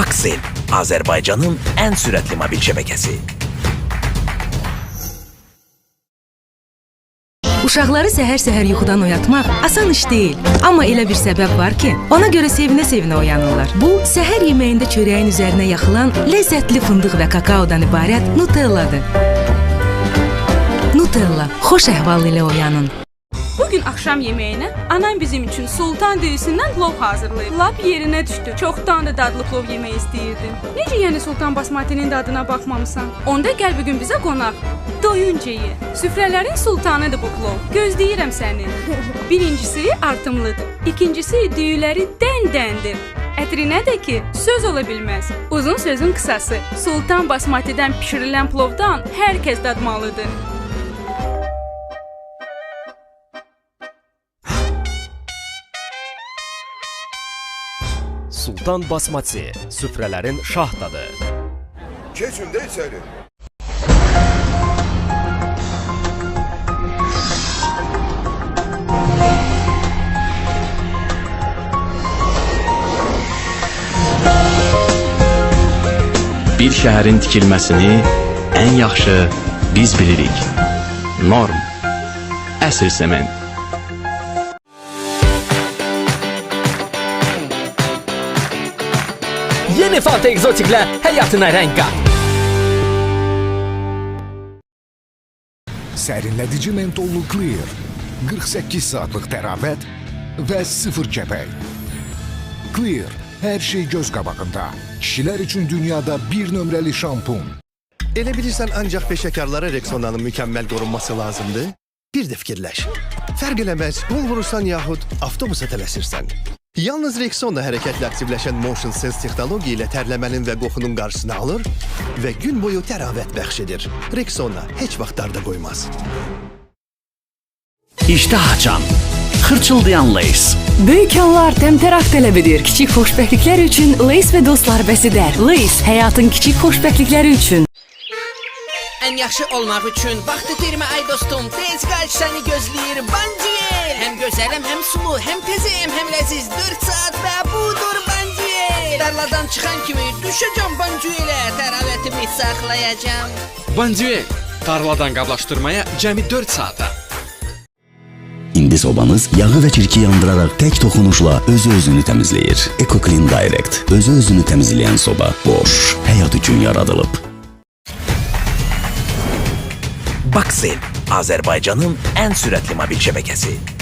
Baksel, Azərbaycanın ən sürətli mobil şəbəkəsi. Uşaqları səhər-səhər yuxudan oyatmaq asan iş deyil. Amma elə bir səbəb var ki, ona görə sevinə-sevinə oyanırlar. Bu, səhər yeməyində çörəyin üzərinə yaxılan ləzzətli fındıq və kakaodan ibarət Nutelladır. Nutella, xoş əhval ilə oyanın. Bugün akşam yemeğine anam bizim için sultan düğüsünden plov hazırlayıb. Lap yerine düşdü. Çoxdan da dadlı plov yemək istəyirdim. Necə yəni sultan basmatinin dadına baxmamısan? Onda gəl bu gün bizə qonaq. Doyunca ye. Süfrələrin sultanıdır bu plov. Gözləyirəm səni. Birincisi artımlıdır. İkincisi düyüləri dən-dəndir. Ətrinə də ki, söz ola bilməz. Uzun sözün qısası. Sultan basmatidən bişirilən plovdan hər kəs dadmalıdır. Sultan Basmati, süfrələrin şah dadı. Keçin de içeri. Bir şəhərin tikilməsini ən yaxşı biz bilirik. Norm. Əsr sement. Yeni Fanta Exotic'le hayatına renk kat. Serinlədici mentollu Clear, 48 saatlıq tərafət və 0 kəpək. Clear, hər şey göz qabağında. Kişilər üçün dünyada bir nömrəli şampun. Elə bilirsən ancaq peşəkarlara Rexona'nın mükəmməl qorunması lazımdır? Bir də fikirləş. Fərq eləməz, yol vurursan yaxud avtobusa tələsirsən. Yalnız Rexona hərəkətlə aktivləşən Motion Sense texnologiya ilə tərləmənin və qoxunun qarşısını alır və gün boyu təravət bəxş edir. Rexona heç vaxt darda qoymaz. İştah açan, xırçıldayan Lays. Böyük anlar təmtəraq tələb edir. Kiçik xoşbəxtliklər üçün Lays və dostlar bəsidər. Lays həyatın kiçik xoşbəxtlikləri üçün. En yaxşı olmaq üçün vaxt itirmə ay dostum. Tez qaç səni gözləyir Banciyel. Hem gözələm, hem sulu, hem tezim, hem leziz. 4 saat və budur Banciyel. Tarladan çıxan kimi düşəcəm Banciyel'e. Təravətimi saxlayacağam. Bandiye, tarladan qablaşdırmaya cəmi 4 saata. İndi sobanız yağı və kirki yandıraraq tək toxunuşla özü-özünü təmizləyir. EcoClean Direct. Özü-özünü təmizləyən soba boş, həyat üçün yaradılıb. Baksel, Azərbaycanın ən sürətli mobil şəbəkəsi.